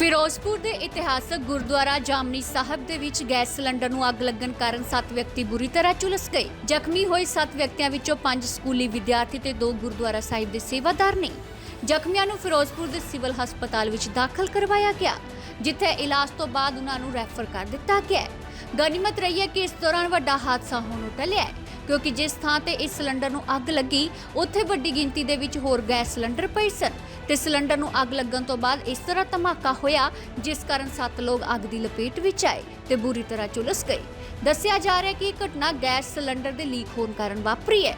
ਫਿਰੋਜ਼ਪੁਰ ਦੇ ਇਤਿਹਾਸਕ ਗੁਰਦੁਆਰਾ ਜਾਮਨੀ ਸਾਹਿਬ ਦੇ ਵਿੱਚ ਗੈਸ ਸਿਲੰਡਰ ਨੂੰ ਅੱਗ ਲੱਗਣ ਕਾਰਨ 7 ਵਿਅਕਤੀ ਬੁਰੀ ਤਰ੍ਹਾਂ ਝੁਲਸ ਗਏ। ਜ਼ਖਮੀ ਹੋਏ 7 ਵਿਅਕਤੀਆਂ ਵਿੱਚੋਂ 5 ਸਕੂਲੀ ਵਿਦਿਆਰਥੀ ਤੇ 2 ਗੁਰਦੁਆਰਾ ਸਾਹਿਬ ਦੇ ਸੇਵਾਦਾਰ ਨੇ। ਜ਼ਖਮੀਆਂ ਨੂੰ ਫਿਰੋਜ਼ਪੁਰ ਦੇ ਸਿਵਲ ਹਸਪਤਾਲ ਵਿੱਚ ਦਾਖਲ ਕਰਵਾਇਆ ਗਿਆ, ਜਿੱਥੇ ਇਲਾਜ ਤੋਂ ਬਾਅਦ ਉਹਨਾਂ ਨੂੰ ਰੈਫਰ ਕਰ ਦਿੱਤਾ ਗਿਆ ਗਨੀਮਤ ਰਹੀ ਹੈ ਕਿ ਇਸ ਦੌਰਾਨ ਵੱਡਾ ਹਾਦਸਾ ਹੋਣੋਂ ਟਲਿਆ ਕਿਉਂਕਿ ਜਿਸ ਥਾਂ ਤੇ ਇਸ ਸਿਲੰਡਰ ਨੂੰ ਅੱਗ ਲੱਗੀ, ਉੱਥੇ ਵੱਡੀ ਗਿਣਤੀ ਦੇ ਵਿੱਚ ਹੋਰ ਗੈਸ ਸਿਲੰਡਰ ਪਏ ਸਨ। ਤੇ ਸਿਲੰਡਰ ਨੂੰ ਅੱਗ ਲੱਗਣ ਤੋਂ ਬਾਅਦ ਇਸ ਤਰ੍ਹਾਂ ਧਮਾਕਾ ਹੋਇਆ, ਜਿਸ ਕਾਰਨ 7 ਲੋਕ ਅੱਗ ਦੀ ਲਪੇਟ ਵਿੱਚ ਆਏ ਤੇ ਬੁਰੀ ਤਰ੍ਹਾਂ ਝੁਲਸ ਗਏ। ਦੱਸਿਆ ਜਾ ਰਿਹਾ ਹੈ ਕਿ ਇਹ ਘਟਨਾ ਗੈਸ ਸਿਲੰਡਰ ਦੇ ਲੀਕ ਹੋਣ ਕਾਰਨ ਵਾਪਰੀ ਹੈ।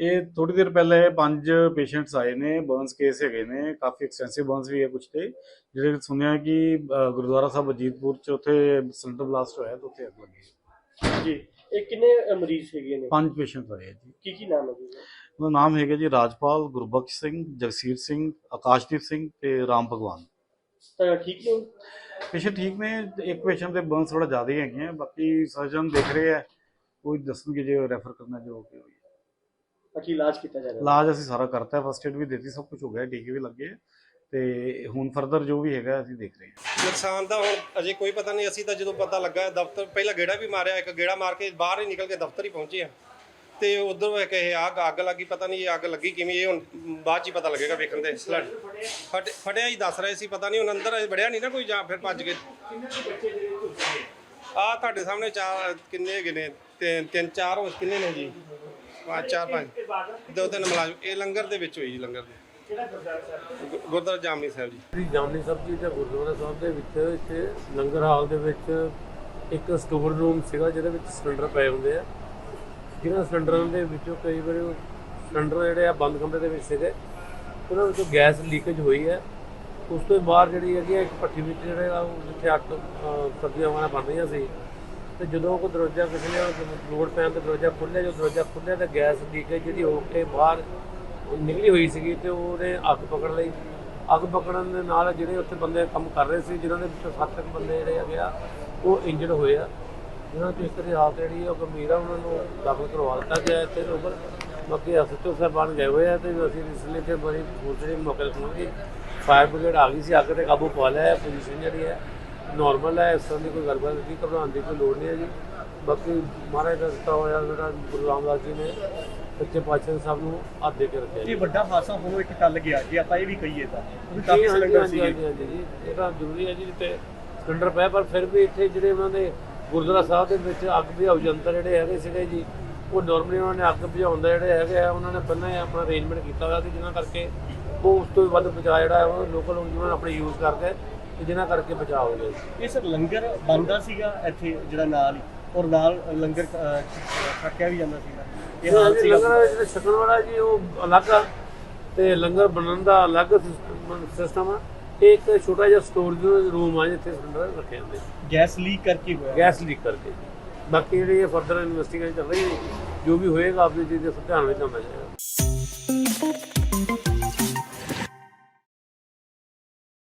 ਇਹ ਥੋੜੀ ਦੇਰ ਪਹਿਲੇ ਪੰਜ ਪੇਸ਼ੈਂਟਸ ਆਏ ਨੇ ਬਰਨਸ ਕੇਸ ਹੈਗੇ ਨੇ, ਕਾਫੀ ਐਕਸਟੈਂਸਿਵ ਬਰਨਸ ਵੀ ਹੈ ਕੁਝ ਤੇ। ਜਿਹੜੇ ਸੁਣਿਆ ਕਿ ਗੁਰਦੁਆਰਾ ਸਾਹਿਬ ਅਜੀਤਪੁਰ ਚ ਉੱਥੇ ਸਿਲੰਡਰ ਬਲਾਸਟ ਹੋਇਆ ਤੇ ਉੱਥੇ ਅੱਗ ਲੱਗੀ ਜੀ। ਇਹ ਕਿੰਨੇ ਅ, ਮਰੀਜ਼ ਹੈਗੇ ਨੇ? ਪੰਜ ਪੇਸ਼ੈਂਟਸ ਆਏ ਆ ਜੀ। ਕੀ ਕੀ ਨਾਮ ਹੈ ਜੀ ਉਹਦਾ ਨਾਮ ਹੈਗਾ ਜੀ ਰਾਜਪਾਲ ਗੁਰਬਖਸ਼ ਸਿੰਘ ਜਗਸੀਰ ਸਿੰਘ ਆਕਾਸ਼ਦੀਪ ਸਿੰਘ ਤੇ ਰਾਮ ਭਗਵਾਨ। ਤਾਂ ਠੀਕ ਨੇ? ਪੇਸ਼ੈਂਟ ਠੀਕ ਨੇ ਇੱਕ ਪੇਸ਼ੈਂਟ ਦੇ ਬਰਨਸ ਥੋੜਾ ਜ਼ਿਆਦਾ ਹੀ ਹੈਗੇ ਆ ਬਾਕੀ ਸਰਜਨ ਦੇਖ ਰਹੇ ਆ ਕੋਈ ਦੱਸਣਗੇ ਜੇ ਰੈਫਰ ਕਰਨਾ ਜੋ ਹੋ ਗਿਆ ਬਾਕੀ ਇਲਾਜ ਕੀਤਾ ਜਾ ਰਿਹਾ। ਇਲਾਜ ਅਸੀਂ ਸਾਰਾ ਕਰਤਾ ਫਸਟ ਏਡ ਵੀ ਦਿੱਤੀ ਸਭ ਕੁਝ ਹੋ ਗਿਆ ਟੀਕੇ ਵੀ ਲੱਗੇ ਤੇ ਹੁਣ ਫਰਦਰ ਜੋ ਵੀ ਹੈਗਾ ਅਸੀਂ ਦੇਖ ਰਹੇ ਹਾਂ। ਨੁਕਸਾਨ ਦਾ ਹੁਣ ਅਜੇ ਕੋਈ ਪਤਾ ਨਹੀਂ ਅਸੀਂ ਤਾਂ ਜਦੋਂ ਪਤਾ ਲੱਗਾ ਦਫ਼ਤਰ ਪਹਿਲਾਂ ਗੇੜਾ ਵੀ ਮਾਰਿਆ ਇੱਕ ਗੇੜਾ ਮਾਰ ਕੇ ਬਾਹਰ ਹੀ ਨਿਕਲ ਕੇ ਦਫ਼ਤਰ ਹੀ ਪਹੁੰਚੇ ਆ। ਤੇ ਉਧਰ ਇੱਕ ਇਹ ਅੱਗ ਅੱਗ ਲੱਗੀ ਪਤਾ ਨਹੀਂ ਇਹ ਅੱਗ ਲੱਗੀ ਕਿਵੇਂ ਇਹ ਹੁਣ ਬਾਅਦ ਚ ਹੀ ਪਤਾ ਲੱਗੇਗਾ ਵੇਖਣ ਦੇ। ਸਲੈਡ ਫਟ ਫਟਿਆ ਹੀ ਦੱਸ ਰਹੇ ਸੀ ਪਤਾ ਨਹੀਂ ਹੁਣ ਅੰਦਰ ਅਜੇ ਵੜਿਆ ਨਹੀਂ ਨਾ ਕੋਈ ਜਾਂ ਫਿਰ ਭੱਜ ਗਏ। ਆ ਤੁਹਾਡੇ ਸਾਹਮਣੇ ਚਾਰ ਕਿੰਨੇ ਹੈਗੇ ਨੇ? ਤਿੰਨ ਤਿੰਨ ਚਾਰ ਹੋ ਕਿੰਨੇ ਨੇ ਜੀ? ਪੰਜ ਚਾਰ ਪੰਜ। ਦੋ ਤਿੰਨ ਮੁਲਾਜ਼ਮ ਇਹ ਲੰਗਰ ਦੇ ਵਿੱਚ ਹੋਈ ਜੀ ਲੰਗਰ ਦੇ। ਗੁਰਦੁਆਰਾ ਜਾਮਨੀ ਸਾਹਿਬ ਜੀ। ਸ੍ਰੀ ਜਾਮਨੀ ਸਾਹਿਬ ਜੀ ਦੇ ਗੁਰਦੁਆਰਾ ਸਾਹਿਬ ਦੇ ਵਿੱਚ ਇੱਥੇ ਲੰਗਰ ਹਾਲ ਦੇ ਵਿੱਚ ਇੱਕ ਸਟੋਰ ਰੂਮ ਸੀਗਾ ਜਿਹਦੇ ਵਿੱਚ ਸਿਲੰਡਰ ਪਏ ਹੁੰਦੇ ਆ। ਜਿਹਨਾਂ ਸਿਲੰਡਰਾਂ ਦੇ ਵਿੱਚੋਂ ਕਈ ਵਾਰੀ ਉਹ ਸਿਲੰਡਰ ਜਿਹੜੇ ਆ ਬੰਦ ਕਮਰੇ ਦੇ ਵਿੱਚ ਸੀਗੇ, ਉਹਨਾਂ ਵਿੱਚੋਂ ਗੈਸ ਲੀਕੇਜ ਹੋਈ ਹੈ। ਉਸ ਤੋਂ ਬਾਅਦ ਜਿਹੜੀ ਹੈਗੀ ਆ ਇੱਕ ਭੱਠੀ ਵਿੱਚ ਜਿਹੜੇ ਆ ਉਹ ਜਿੱਥੇ ਅੱਗ ਸਬਜ਼ੀਆਂ ਵਾਲਾ ਬਣ ਰਹੀਆਂ ਸੀ, ਤੇ ਜਦੋਂ ਉਹ ਦਰਵਾਜ਼ਾ ਕਿਸੇ ਨੇ ਲੋਡ ਪੈਣ ਤੇ ਦਰਵਾਜ਼ਾ ਖੁੱਲ੍ਹਿਆ ਜੋ ਦਰਵਾਜ਼ਾ ਖੁੱਲ੍ਹਿਆ ਤਾਂ ਗੈਸ ਲੀਕੇਜ ਜਿਹੜੀ ਹੋ ਕੇ ਬਾਹਰ ਨਿਕਲੀ ਹੋਈ ਸੀਗੀ ਤੇ ਉਹਨੇ ਅੱਗ ਪਕੜ ਲਈ, ਅੱਗ ਪਕੜਨ ਦੇ ਨਾਲ ਜਿਹੜੇ ਉੱਥੇ ਬੰਦੇ ਕੰਮ ਕਰ ਰਹੇ ਸੀ, ਜਿਨ੍ਹਾਂ ਦੇ ਵਿੱਚੋਂ ਸੱਤ ਕੁ ਬੰਦੇ ਜਿਹੜੇ ਹੈਗੇ ਆ, ਉਹ ਇੰਜਰਡ ਹੋਏ ਆ। ਜਿਨ੍ਹਾਂ ਦੀ ਇਸ ਤਰ੍ਹਾਂ ਹਾਲਤ ਜਿਹੜੀ ਆ, ਉਹ ਗੰਭੀਰ ਆ, ਉਹਨਾਂ ਨੂੰ ਦਾਖਲ ਕਰਵਾ ਦਿੱਤਾ ਗਿਆ ਹੈ ਇੱਥੇ ਲੋਕਲ ਬਾਕੀ ਹਸਪਤਾਲ ਸਾਹਿਬਾਨ ਗਏ ਹੋਏ ਆ ਤੇ ਅਸੀਂ ਇਸ ਲਈ ਤੇ ਬੜੀ ਦੂਸਰੀ ਮੌਕੇ ਤੇ ਫਾਇਰ ਬ੍ਰਿਗੇਡ ਆ ਗਈ ਸੀ, ਅੱਗ ਤੇ ਕਾਬੂ ਪਾ ਲਿਆ ਹੈ ਪੋਜੀਸ਼ਨ ਜਿਹੜੀ ਹੈ ਨਾਰਮਲ ਹੈ, ਇਸ ਤਰ੍ਹਾਂ ਦੀ ਕੋਈ ਗੱਲਬਾਤ ਨਹੀਂ, ਘਬਰਾਉਣ ਦੀ ਕੋਈ ਲੋੜ ਨਹੀਂ ਹੈ ਜੀ। ਬਾਕੀ ਮਹਾਰਾਜ ਦਾ ਦਿੱਤਾ ਹੋਇਆ ਜਿਹੜਾ ਗੁਰੂ ਰਾਮਦਾਸ ਜੀ ਨੇ ਸੱਚੇ ਪਾਤਸ਼ਾਹ ਸਾਹਿਬ ਨੂੰ ਹੱਥ ਦੇ ਕੇ ਰੱਖਿਆ ਜੀ। ਇਹ ਵੱਡਾ ਹਾਦਸਾ ਹੋਣੋਂ ਇੱਕ ਟੱਲ ਗਿਆ ਜੇ ਆਪਾਂ ਇਹ ਵੀ ਕਹੀਏ ਤਾਂ। ਉਹ ਵੀ ਕਾਫੀ ਸਿਲੰਡਰ ਹਾਂਜੀ ਜੀ। ਇਹ ਤਾਂ ਜ਼ਰੂਰੀ ਹੈ ਜੀ ਤੇ ਸਿਲੰਡਰ ਪਿਆ ਪਰ ਫਿਰ ਵੀ ਇੱਥੇ ਜਿਹੜੇ ਉਹਨਾਂ ਦੇ ਗੁਰਦੁਆਰਾ ਸਾਹਿਬ ਦੇ ਵਿੱਚ ਅੱਗ ਬੁਝਾਊ ਯੰਤਰ ਜਿਹੜੇ ਹੈਗੇ ਸੀਗੇ ਜੀ ਉਹ ਨਾਰਮਲੀ ਉਹਨਾਂ ਨੇ ਅੱਗ ਬੁਝਾਉਣ ਦਾ ਜਿਹੜੇ ਹੈਗੇ ਆ ਉਹਨਾਂ ਨੇ ਪਹਿਲਾਂ ਹੀ ਆਪਣਾ ਅਰੇਂਜਮੈਂਟ ਕੀਤਾ ਹੋਇਆ ਸੀ ਜਿਨ੍ਹਾਂ ਕਰਕੇ ਉਹ ਉਸ ਤੋਂ ਵੱਧ ਬਚਾਅ ਜਿਹੜਾ ਉਹ ਲੋਕਲ ਉਹਨਾਂ ਨੇ ਆਪਣੇ ਯੂਜ਼ ਕਰਕੇ ਤੇ ਜਿਨ੍ਹਾਂ ਕਰਕੇ ਬਚਾਅ ਹੋ ਗਿਆ ਜੀ। ਇਹ ਸਰ ਲੰਗਰ ਬੰਦਾ ਸੀਗਾ ਇੱਥੇ ਜਿਹੜਾ ਨਾਲ ਹੀ? ਔਰ ਨਾਲ ਲੰਗਰ ਛਕਿਆ ਵੀ ਜਾਂਦਾ ਸੀਗਾ। ਇਹ ਹਾਲ ਸੀਗਾ। ਲੰਗਰ ਜਿਹੜਾ ਛਕਣ ਵਾਲਾ ਜੀ ਉਹ ਅਲੱਗ ਆ ਤੇ ਲੰਗਰ ਬਣਨ ਦਾ ਅਲੱਗ ਸਿਸਟਮ ਆ। ਇਹ ਇੱਕ ਛੋਟਾ ਜਿਹਾ ਸਟੋਰੇਜ ਰੂਮ ਆ ਜਿੱਥੇ ਸਿਲੰਡਰ ਰੱਖੇ ਜਾਂਦੇ ਗੈਸ ਲੀਕ ਕਰਕੇ ਹੋਇਆ। ਗੈਸ ਲੀਕ ਕਰਕੇ। ਬਾਕੀ ਜਿਹੜੀ ਇਹ ਫਰਦਰ ਇਨਵੈਸਟੀਗੇਸ਼ਨ ਚੱਲ ਰਹੀ ਹੈ ਜੋ ਵੀ ਹੋਏਗਾ ਆਪਣੀ ਚੀਜ਼ ਦੇ ਧਿਆਨ ਵਿੱਚ ਆਉਣਾ ਚਾਹੀਦਾ